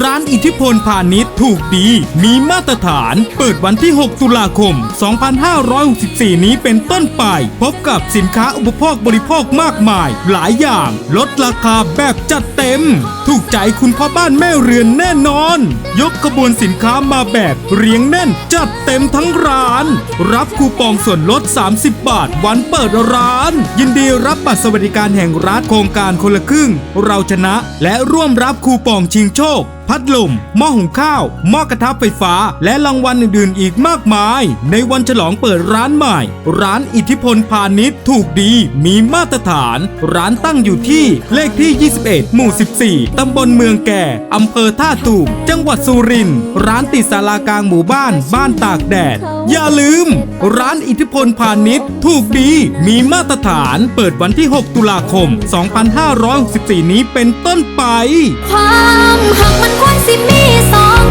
ร้านอิทธิพลพาณิชย์ถูกดี มีมาตรฐาน เปิดวันที่ 6 ตุลาคม 2564 นี้เป็นต้นไป พบกับสินค้าอุปโภคบริโภคมากมาย หลายอย่าง ลดราคาแบบจัดเต็ม ถูกใจคุณพ่อบ้านแม่เรือนแน่นอน ยกขบวนสินค้ามาแบบเรียงแน่นจัดเต็มทั้งร้าน รับคูปองส่วนลด 30 บาท วันเปิดร้าน ยินดีรับบัตรสวัสดิการแห่งรัฐโครงการคนละครึ่ง เราชนะและร่วมรับคูปองชิงโชคพัดลม หม้อหุงข้าว หม้อกระทะไฟฟ้า และรางวัลอื่นๆ อีกมากมาย ในวันฉลองเปิดร้านใหม่ ร้านอิทธิพลพาณิชย์ถูกดีมีมาตรฐาน ร้านตั้งอยู่ที่เลขที่ 21 หมู่ 14 ตำบลเมืองแก่ อำเภอท่าตูมจังหวัดสุรินทร์ ร้านติดศาลากลางหมู่บ้าน บ้านตากแดด อย่าลืม ร้านอิทธิพลพาณิชย์ถูกดีมีมาตรฐานเปิดวันที่ 6 ตุลาคม 2564 นี้เป็นต้นไป ความหักมันคนสิมีสอง